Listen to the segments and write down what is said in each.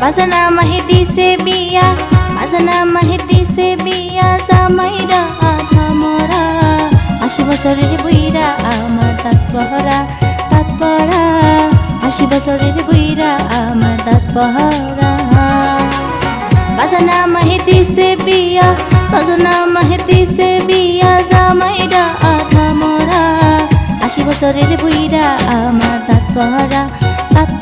বাজানা মাহে দিছে বিয়া বাজানা মাহে দিছে বিয়া জামাইরা আধা মরা আশি বছরের বুইরা আমার দাঁত পহরা দাঁত পহরা আশি বছরের বুইরা আমার দাঁত পহরা বাজানা মাহে দিছে বিয়া বাজানা মাহে দিছে বিয়া জামাইরা আধা মরা আশি বছরের বুইরা আমার দাঁত পহরা দাঁত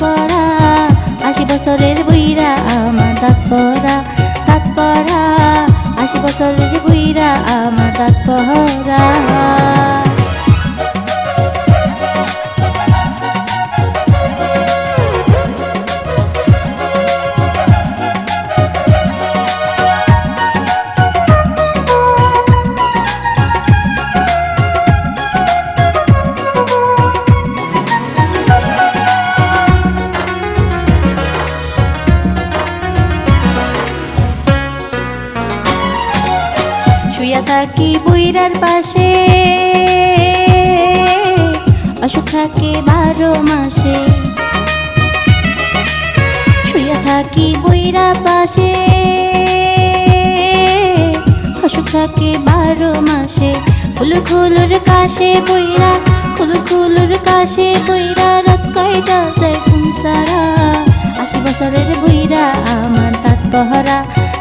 বুইরা আমার দাঁত পহরা থাকি বুইরার পাশে। অসুখ থাকে বারো মাসে। শুয়ে থাকি বুইরা পাশে। অসুখ থাকে বারো মাসে। খুলু খুলুর কাশে বইরা খুলু খুলুর কাশে বইরা, রাত কয়টা যায় ঘুম সারা। আশি বছরের বইরা, আমার তাঁত পহরা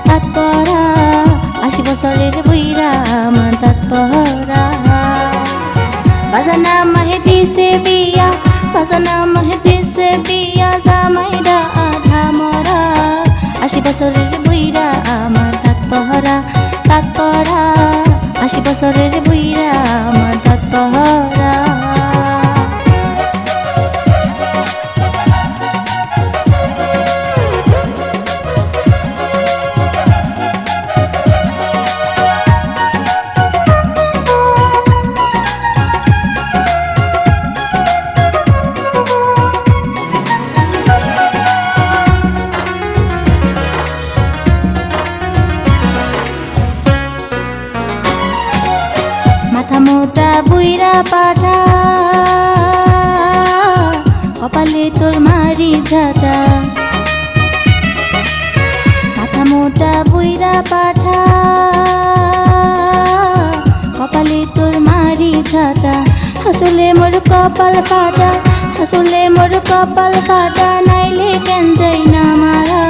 তাঁত পহরা। আশি বছরের বইরা আমার তাত পহরা। বাজানা মাহে দিছে বিয়া, বাজানা মাহে দিছে বিয়া, জামাইরা আধা মরা। আশি বছরের বইরা আমার দাঁত পহরা দাঁত পহরা। আশি বছরের মোটা বুইরা পাঠা। কপালে তোর মারি ঝাঁটা। মাথা মোটা বুইরা পাঠা। কপালে তোর মারি ঝাঁটা। হাসলে মোর কপাল ফাটা। হাসলে মোর কপাল ফাটা। নাইলে কেন যাই না মারা।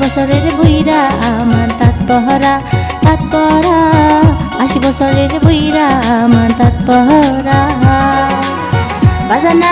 বছরের বুইরা আমার দাঁত পহরা দাঁত পহরা। আশি বছরের বুইরা দাঁত পহরা। বাজানা